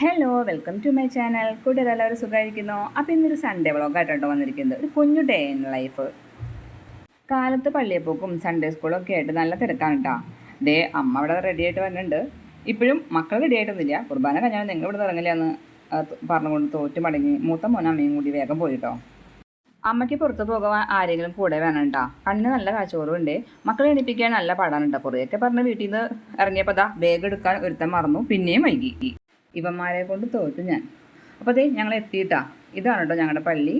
Hello welcome to my channel കൂട്ടുകാർ എല്ലാവരും സുഖമായിരിക്കുന്നു. അപ്പോൾ ഇന്നൊരു സൺഡേ വ്ളോഗായിട്ടോ വന്നിരിക്കുന്നത്. ഒരു കുഞ്ഞു ഡേ ഇൻ ലൈഫ് കാലത്ത് പള്ളിയപ്പോക്കും സൺഡേ സ്കൂളും ഒക്കെ ആയിട്ട് നല്ല തിരക്കാണ് കേട്ടോ. ദേ അമ്മ അവിടെ റെഡി ആയിട്ട് വന്നിട്ടുണ്ട്. ഇപ്പോഴും മക്കൾ റെഡി ആയിട്ടൊന്നുമില്ല. കുർബാന കഴിഞ്ഞാൽ നിങ്ങൾ ഇവിടെ ഇറങ്ങില്ലെന്ന് പറഞ്ഞുകൊണ്ട് തോറ്റ് മടങ്ങി മൂത്ത മോനും അമ്മയും കൂടി വേഗം പോയി പോയിട്ടോ അമ്മയ്ക്ക് പുറത്ത് പോകാൻ ആരെങ്കിലും കൂടെ വേണം കേട്ടോ. കണ്ണിന് നല്ല കാച്ചോറുണ്ട്. മക്കളെ എണീപ്പിക്കാൻ നല്ല പാടാണ് കേട്ടോ. കുറേയൊക്കെ പറഞ്ഞ് വീട്ടിൽ നിന്ന് ഇറങ്ങിയപ്പോൾ ദാ ബാഗ് എടുക്കാൻ ഒരുത്തൻ മറന്നു. പിന്നെയും വൈകി. ഇവന്മാരെ കൊണ്ട് തോറ്റു ഞാൻ. അപ്പോൾ അതേ ഞങ്ങൾ എത്തിയിട്ടാ. ഇതാണ് കേട്ടോ ഞങ്ങളുടെ പള്ളി.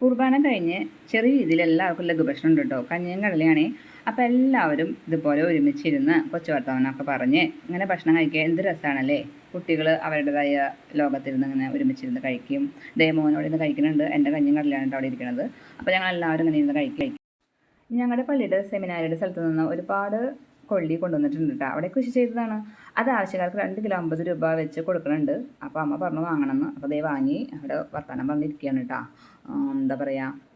കുർബാന കഴിഞ്ഞ് ചെറിയ രീതിയിൽ എല്ലാവർക്കും ലഘുഭക്ഷണം ഉണ്ട് കേട്ടോ കഞ്ഞിയും കടലയാണേ അപ്പോൾ എല്ലാവരും ഇതുപോലെ ഒരുമിച്ചിരുന്ന് കൊച്ചു വർത്തമാനമൊക്കെ പറഞ്ഞ് ഇങ്ങനെ ഭക്ഷണം കഴിക്കുക എന്ത് രസമാണല്ലേ കുട്ടികൾ അവരുടേതായ ലോകത്തിരുന്ന് ഇങ്ങനെ ഒരുമിച്ചിരുന്ന് കഴിക്കും. ദേമോനോട് ഇന്ന് കഴിക്കുന്നുണ്ട്. എന്റെ കടലയാണ് കേട്ടോ അവിടെ ഇരിക്കുന്നത് അപ്പോൾ ഞങ്ങൾ എല്ലാവരും ഇങ്ങനെ ഇരുന്ന് കഴിക്കും. ഞങ്ങളുടെ പള്ളിയുടെ സെമിനാരിയുടെ സ്ഥലത്ത് നിന്ന് ഒരുപാട് കൊള്ളി കൊണ്ടുവന്നിട്ടുണ്ട് കേട്ടോ അവിടെ കൃഷി ചെയ്തതാണ്. അത് ആവശ്യക്കാർക്ക് രണ്ട് കിലോ അമ്പത് രൂപ വെച്ച് കൊടുക്കുന്നുണ്ട് അപ്പോൾ അമ്മ പറഞ്ഞു വാങ്ങണമെന്ന് അപ്പോൾ അതേ വാങ്ങി. അവിടെ വർത്തമാനം പറഞ്ഞിരിക്കുകയാണ് കേട്ടോ എന്താ പറയുക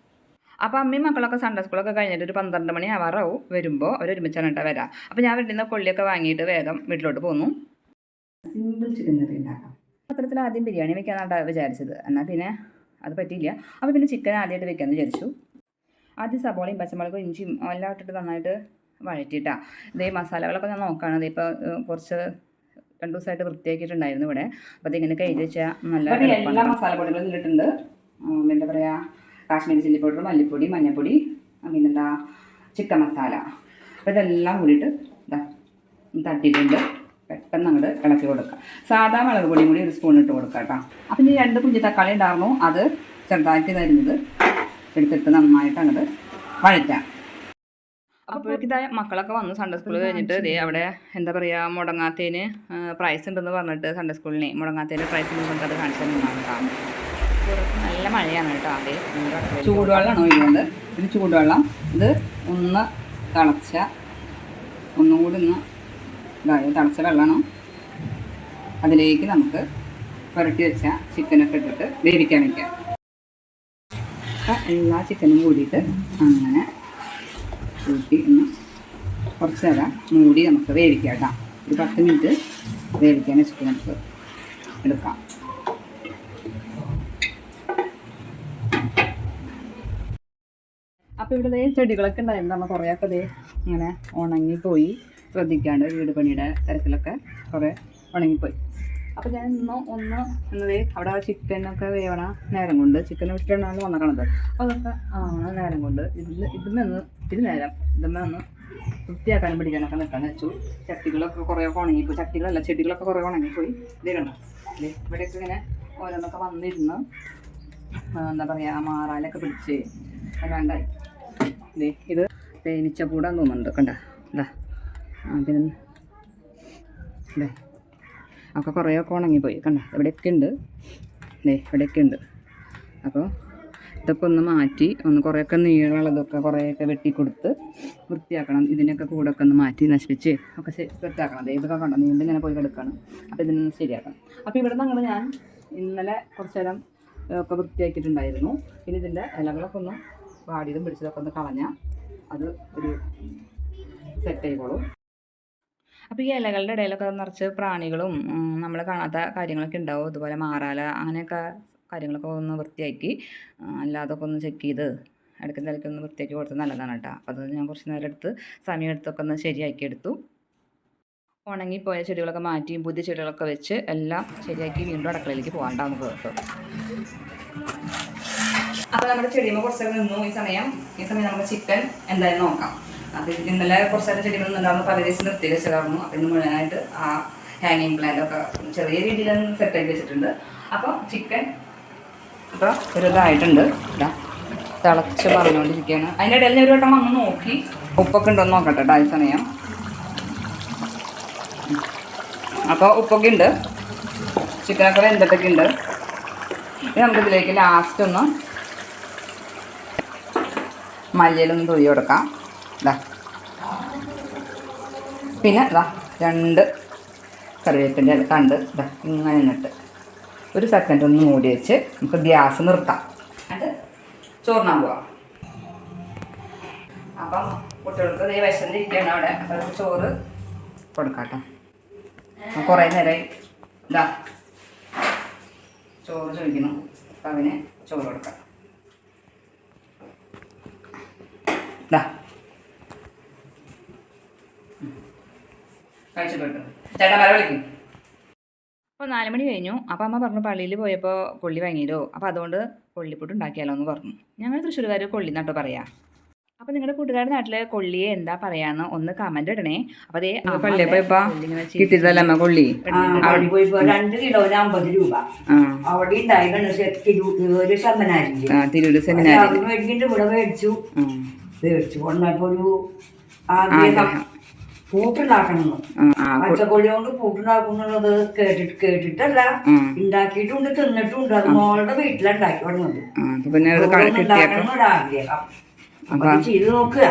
അപ്പോൾ അമ്മയും മക്കളൊക്കെ സൺഡേ സ്കൂളൊക്കെ കഴിഞ്ഞിട്ട് ഒരു പന്ത്രണ്ട് മണി ആവാറാവും വരുമ്പോൾ അവർ ഒരുമിച്ചാണ് കേട്ടോ വരാം. അപ്പോൾ ഞാൻ വീട്ടിൽ നിന്ന് കൊള്ളിയൊക്കെ വാങ്ങിയിട്ട് വേഗം വീട്ടിലോട്ട് പോന്നു. സിമ്പിൾ ചിക്കൻ കറി ഉണ്ടാക്കാം. പത്രത്തിൽ ആദ്യം ബിരിയാണി വെക്കാനാണ് വിചാരിച്ചത്. എന്നാൽ പിന്നെ അത് പറ്റിയില്ല. അപ്പോൾ പിന്നെ ചിക്കൻ ആദ്യമായിട്ട് വെക്കാമെന്ന് വിചാരിച്ചു. ആദ്യം സബോളയും പച്ചമുളകും ഇഞ്ചിയും എല്ലാം ഇട്ടിട്ട് നന്നായിട്ട് വഴറ്റിയിട്ടാ. ഇതേ മസാലകളൊക്കെ ഞാൻ നോക്കുകയാണ് ഇതിപ്പോൾ കുറച്ച് രണ്ട് ദിവസമായിട്ട് വൃത്തിയാക്കിയിട്ടുണ്ടായിരുന്നു ഇവിടെ. അപ്പോൾ ഇതിങ്ങനെ കഴുകി വെച്ചാൽ നല്ല എല്ലാ മസാലപ്പൊടികളും ഇട്ടിട്ടുണ്ട് എന്താ പറയുക കാശ്മീരി ചില്ലി പൗഡർ മല്ലിപ്പൊടി മഞ്ഞൾപ്പൊടി പിന്നെന്താ ചിക്കൻ മസാല. അപ്പോൾ ഇതെല്ലാം കൂടിയിട്ട് ഇതാ തട്ടിയിട്ടുണ്ട്. പെട്ടെന്ന് അങ്ങോട്ട് ഇളക്കി കൊടുക്കുക സാധാ മുളക് പൊടിയും കൂടി ഒരു സ്പൂൺ ഇട്ട് കൊടുക്കുക കേട്ടോ. അപ്പം ഇനി രണ്ട് കുഞ്ഞി തക്കാളി ഉണ്ടായിരുന്നു. അത് ചെറുതായിട്ട് തരുന്നത് എടുത്തിട്ട് നന്നായിട്ട് അങ്ങോട്ട് വഴറ്റാം. അപ്പോൾ ഇതായ മക്കളൊക്കെ വന്നു സൺഡേ സ്കൂൾ കഴിഞ്ഞിട്ട് ദേ അവിടെ എന്താ പറയുക മുടങ്ങാത്തേന് പ്രൈസ് ഉണ്ടെന്ന് പറഞ്ഞിട്ട് സൺഡേ സ്കൂളിനെ മുടങ്ങാത്തേന് പ്രൈസ് ഉണ്ടെന്ന് അത് കാണിച്ചു തന്നാണ് കേട്ടോ നല്ല മഴയാണ് കേട്ടോ. അതെ ചൂടുവെള്ളമാണ് ഒഴിക്കുന്നത് ഇത് ചൂടുവെള്ളം ഇത് ഒന്ന് തിളച്ച ഒന്നും കൂടി ഒന്ന് ഇതായത് തിളച്ച വെള്ളമാണ് അതിലേക്ക് നമുക്ക് പുരട്ടി വെച്ച ചിക്കനൊക്കെ ഇട്ടിട്ട് വേവിക്കാൻ വയ്ക്കാം എല്ലാ ചിക്കനും കൂടിയിട്ട് അങ്ങനെ കൂട്ടി ഒന്ന് കുറച്ച് നേരം മൂടി നമുക്ക് വേവിക്കാം കേട്ടോ. ഒരു പത്ത് മിനിറ്റ് വേവിക്കാൻ വെച്ചിട്ട് നമുക്ക് എടുക്കാം. അപ്പോൾ ഇവിടെ ചെടികളൊക്കെ ഉണ്ടായിരുന്നു. നമ്മൾ കുറേയൊക്കെ ദേ ഇങ്ങനെ ഉണങ്ങിപ്പോയി. ശ്രദ്ധിക്കാണ്ട് വീട് പണിയുടെ തിരക്കിലൊക്കെ കുറേ ഉണങ്ങിപ്പോയി. അപ്പോൾ ഞാൻ ഇന്ന് ഒന്ന് എന്നത് അവിടെ ചിക്കനൊക്കെ വേവണ നേരം കൊണ്ട്. ചിക്കൻ വിട്ടിട്ടാണ് വന്നേക്കണത്. അപ്പോൾ അതൊക്കെ ആവണ നേരം കൊണ്ട് ഇതിൽ ഇതിന്ന് ഇതിൽ നേരം ഇതിന്ന് ഒന്ന് വൃത്തിയാക്കാനും പിടിക്കാനൊക്കെ നിൽക്കാൻ വെച്ചു. ചട്ടികളൊക്കെ കുറേ ഉണങ്ങിപ്പോയി ചട്ടികളല്ല ചെടികളൊക്കെ കുറേ ഉണങ്ങിപ്പോയി ഇതേ കണ്ടോ? ഇവിടെയൊക്കെ ഇങ്ങനെ ഓരോന്നൊക്കെ വന്നിരുന്ന് എന്താ പറയുക മാറാലൊക്കെ പിടിച്ച് അല്ലാണ്ടായി. ദേ ഇത് തേനീച്ചപ്പൂടാന്ന് തോന്നുന്നുണ്ട്. കണ്ട? ഇതാ അതിന് അല്ലേ ഒക്കെ കുറേയൊക്കെ ഉണങ്ങിപ്പോയി. കണ്ടോ? ഇവിടെയൊക്കെ ഉണ്ട്. ദേ ഇവിടെയൊക്കെ ഉണ്ട്. അപ്പോൾ ഇതൊക്കെ ഒന്ന് മാറ്റി ഒന്ന് കുറേയൊക്കെ നീളമുള്ളതൊക്കെ കുറേയൊക്കെ വെട്ടിക്കൊടുത്ത് വൃത്തിയാക്കണം. ഇതിനൊക്കെ കൂടെ ഒക്കെ ഒന്ന് മാറ്റി നശിപ്പിച്ച് ഒക്കെ സെറ്റാക്കണം. ദേ ഇതൊക്കെ കണ്ടോ? നീണ്ട് ഇങ്ങനെ പോയി കിടക്കണം. അപ്പോൾ ഇതിനൊന്ന് ശരിയാക്കണം. അപ്പോൾ ഇവിടെ നിന്ന് ഞാൻ ഇന്നലെ കുറച്ച് നേരം ഒക്കെ വൃത്തിയാക്കിയിട്ടുണ്ടായിരുന്നു. പിന്നെ ഇതിന്റെ ഇലകളൊക്കെ ഒന്ന് വാടിയതും പിടിച്ചതൊക്കെ ഒന്ന് കളഞ്ഞാൽ അത് ഒരു സെറ്റ് ആയിക്കോളും. അപ്പോൾ ഈ ഇലകളുടെ ഇടയിലൊക്കെ നിറച്ച് പ്രാണികളും നമ്മൾ കാണാത്ത കാര്യങ്ങളൊക്കെ ഉണ്ടാവും? അതുപോലെ മാറാല അങ്ങനെയൊക്കെ കാര്യങ്ങളൊക്കെ ഒന്ന് വൃത്തിയാക്കി അല്ലാതൊക്കെ ഒന്ന് ചെക്ക് ചെയ്ത് ഇടയ്ക്ക് ഇടയ്ക്ക് ഒന്ന് വൃത്തിയാക്കി കൊടുത്തത് നല്ലതാണ് കേട്ടോ. അപ്പോൾ അത് ഞാൻ കുറച്ച് നേരം എടുത്ത് സമയം എടുത്തൊക്കെ ഒന്ന് ശരിയാക്കി എടുത്തു. ഉണങ്ങിപ്പോയ ചെടികളൊക്കെ മാറ്റിയും പുതിയ ചെടികളൊക്കെ വെച്ച് എല്ലാം ശരിയാക്കി വീണ്ടും അടുക്കളയിലേക്ക് പോകാണ്ടാവും നമുക്ക് അപ്പോൾ നമ്മുടെ ചെടിയുമ്പോൾ കുറച്ചൊക്കെ നിന്നു. ഈ സമയം ഈ സമയം നമുക്ക് ചിക്കൻ എന്തായാലും നോക്കാം. അത് ഇന്നലെ കുറച്ചേരം ചെടികൾ നിന്നുണ്ടായിരുന്നു. പല ദിവസം നിർത്തി വെച്ചതായിരുന്നു. അതിന് ഇന്ന് മുഴുവനായിട്ട് ആ ഹാങ്ങിങ് പ്ലാന്റ് ഒക്കെ ചെറിയ രീതിയിൽ സെറ്റ് ആക്കി വെച്ചിട്ടുണ്ട്. അപ്പോൾ ചിക്കൻ ഇപ്പോൾ ഒരു ഇതായിട്ടുണ്ട് ഇതാ തിളച്ച് പറഞ്ഞുകൊണ്ടിരിക്കുകയാണ് അതിന്റെ ഇടയിൽ ഞാൻ ഒരു വട്ടം വന്ന് നോക്കി. ഉപ്പൊക്കെ ഉണ്ടോ എന്ന് നോക്കട്ടെ ഡാൽ സമയം. അപ്പോൾ ഉപ്പൊക്കെ ഉണ്ട്. ചിക്കനൊക്കെ വെന്തിട്ടൊക്കെ ഉണ്ട്. നമുക്ക് നമുക്കിതിലേക്ക് ലാസ്റ്റ് ഒന്ന് മല്ലിയിലൊന്ന് തുഴി കൊടുക്കാം. ഇതാ പിന്നെ ഇതാ രണ്ട് കറിവേപ്പിന്റെ കണ്ട് ഇതാ ഇങ്ങനെ നിന്നിട്ട്. ഒരു സെക്കൻഡ് ഒന്ന് മൂടി വെച്ച് നമുക്ക് ഗ്യാസ് നിർത്താം. എന്നിട്ട് ചോറിനാൻ പോവാം. അപ്പം കുട്ടികൾക്ക് ഇതേ വിശന്നിരിക്കുകയാണ് അവിടെ. അപ്പം ചോറ് കൊടുക്കാം കുറേ നേരമായി ഇതാ ചോറ് ചോദിക്കണം അപ്പം അവന് ചോറ് കൊടുക്കാം. ഇതാ കഴിച്ചിട്ടു ചേട്ടാ വര വിളിക്കും. അപ്പോൾ നാല് മണി കഴിഞ്ഞു. അപ്പോൾ അമ്മ പറഞ്ഞു പള്ളിയിൽ പോയപ്പോൾ കൊള്ളി വാങ്ങിയല്ലോ അപ്പോൾ അതുകൊണ്ട് കൊള്ളിപ്പുട്ട് ഉണ്ടാക്കിയാലോ എന്ന് പറഞ്ഞു. ഞങ്ങൾ തൃശ്ശൂർകാർ കൊള്ളി നട്ടോ പറയാ. അപ്പോൾ നിങ്ങളുടെ കൂട്ടുകാരുടെ നാട്ടിലെ കൊള്ളിയെ എന്താ പറയാന്ന് ഒന്ന് കമന്റ് ഇടണേ. അപ്പോൾ അതേ പള്ളിയിൽ പോയപ്പോ കിട്ടിയതല്ല അമ്മ കൊള്ളി? രണ്ട് കിലോന് അമ്പത് രൂപ. അവിടെ ഉണ്ടായിരുന്നു സെമിനാരി തിരൂര് അവിടെ മേടിച്ചിട്ട് ഇവിടെ മേടിച്ചു. മേടിച്ചു കൊണ്ടപ്പോ ഒരു ആഗ്രഹം ആഗ്രഹം. പൂട്ടുണ്ടാക്കണം കൊണ്ട് പൂട്ടുണ്ടാക്കുന്നത് കേട്ടിട്ട് കേട്ടിട്ടല്ല. ഉണ്ടാക്കിയിട്ടുണ്ട് തിന്നിട്ടുണ്ട്. അത് മോളുടെ വീട്ടിലുണ്ടാക്കി തുടങ്ങുന്നത് അപ്പൊ പിന്നെ ക- അത്. ചെയ്ത് നോക്കുക.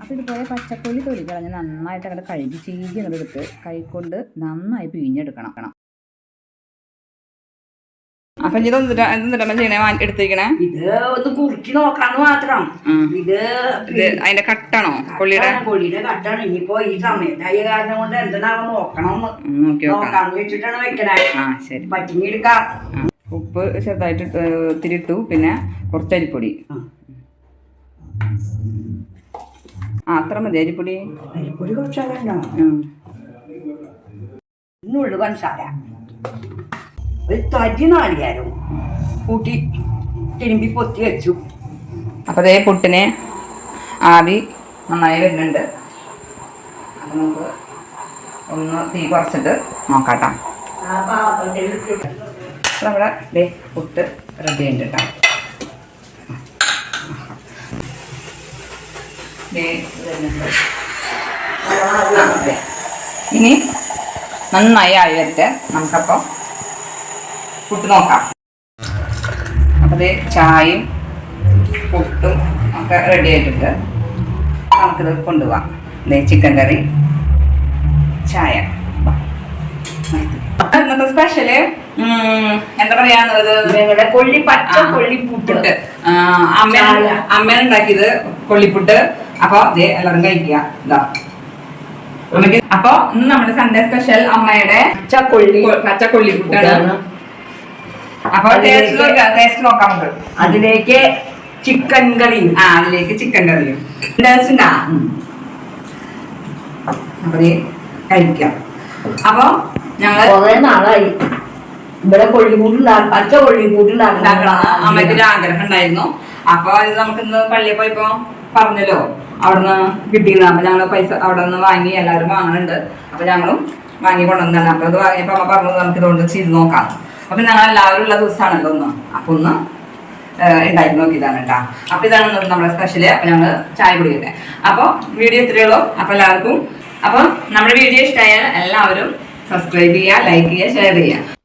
അപ്പോൾ ഇതുപോലെ പച്ചക്കൊള്ളി തൊലി കളഞ്ഞ് നന്നായിട്ട് അങ്ങോട്ട് കഴുകി ചീകി അങ്ങോട്ട് എടുത്ത് കൈകൊണ്ട് നന്നായി പിഴിഞ്ഞെടുക്കണം. അപ്പം ഇത് എന്തിട്ടാ ചെയ്യണേ എടുത്തിരിക്കണേ. ഇത് ഒന്ന് കുറുക്കി നോക്കാന്ന് മാത്രം. ഇത് അതിന്റെ കട്ടാണോ കൊള്ളിയുടെ കൊള്ളിയുടെ കട്ടാണ്. ഇനിയിപ്പോ ഈ സമയത്തായ കാരണം കൊണ്ട് എന്തിനാണ് നോക്കണം നോക്കാന്ന് വെച്ചിട്ടാണ് വെക്കണേ. പറ്റിങ്ങി എടുക്കാം. ഉപ്പ് ചെറുതായിട്ട് ഒത്തിരി ഇട്ടു. പിന്നെ കുറച്ച് അരിപ്പൊടി. ആ. അത്ര മതി അരിപ്പൊടി. അരിപ്പൊടി കുറച്ചാലുണ്ടോ ഉം. ഇന്നുള്ളു പഞ്ചസാര. ഒരു തരി നാളികാരം കൂട്ടി തിരുമ്പി പൊത്തി വെച്ചു. അപ്പോൾ അതേ പുട്ടിന് ആവി നന്നായി വരുന്നുണ്ട്. അപ്പം നമുക്ക് ഒന്ന് തീ കുറച്ചിട്ട് നോക്കാട്ടോ. നമ്മുടെ ദേ പുട്ട് റെഡി ഉണ്ട് കേട്ടോ. ഇനി നന്നായി ആയി വരട്ടെ നമുക്കപ്പോൾ പുട്ട് നോക്കാം അപ്പോൾ ചായയും പുട്ടും ഒക്കെ റെഡി ആയിട്ടുണ്ട്. നമുക്കിത് കൊണ്ടുപോവാം. ദേ ചിക്കൻ കറി ചായ. ഇന്നത്തെ സ്പെഷ്യൽ എന്താ പറയാന്നുള്ളത് ഞങ്ങളുടെ കൊള്ളി കൊള്ളിപ്പുട്ട്. അമ്മ. അമ്മയാണ് ഉണ്ടാക്കിയത് കൊള്ളിപ്പുട്ട്. അപ്പൊ ദേ എല്ലാവരും കഴിക്കുക. ഇതാ അമ്മയ്ക്ക് അപ്പൊ ഇന്ന് നമ്മുടെ സൺഡേ സ്പെഷ്യൽ അമ്മയുടെ പച്ച കൊള്ളി അതിലേക്ക് ചിക്കൻ കറി ആ അതിലേക്ക് ചിക്കൻ കറിയും ടേസ്റ്റ് ഉണ്ടാ കഴിക്കാം. അപ്പൊ ഞങ്ങൾ കുറെ നാളായി. ഇവിടെ കൊള്ളിക്കൂട്ടുണ്ടാകും പച്ച കൊള്ളിക്കൂട്ടുണ്ടാക്കണം അമ്മയ്ക്ക് ഒരു ആഗ്രഹം ഉണ്ടായിരുന്നു അപ്പൊ ഇത് നമുക്ക് ഇന്ന് പള്ളിയിൽ പോയപ്പോ പറഞ്ഞല്ലോ. അവിടുന്ന് കിട്ടിയിരുന്നു. അപ്പൊ ഞങ്ങൾ പൈസ അവിടെ നിന്ന് വാങ്ങി എല്ലാവരും വാങ്ങുന്നുണ്ട് അപ്പൊ ഞങ്ങളും വാങ്ങി കൊണ്ടുവന്നാണ് അപ്പൊ അത് വാങ്ങിയപ്പോ അമ്മ പറഞ്ഞത് നമുക്ക് ഇതുകൊണ്ട് ചെയ്ത് നോക്കാം. അപ്പൊ ഞങ്ങൾ എല്ലാവരും ഉള്ള ദിവസമാണല്ലോ ഒന്ന് അപ്പൊ ഒന്ന് ഉണ്ടായി നോക്കിയതാണ് കേട്ടോ. അപ്പൊ ഇതാണ് നമ്മുടെ സ്പെഷ്യൽ അപ്പൊ ഞങ്ങൾ ചായ കുടിക്കട്ടെ. അപ്പൊ വീഡിയോ ഇത്രയേ ഉള്ളൂ. അപ്പൊ എല്ലാവർക്കും അപ്പൊ നമ്മുടെ വീഡിയോ ഇഷ്ടമായാൽ എല്ലാവരും സബ്സ്ക്രൈബ് ചെയ്യുക ലൈക്ക് ചെയ്യുക ഷെയർ ചെയ്യുക.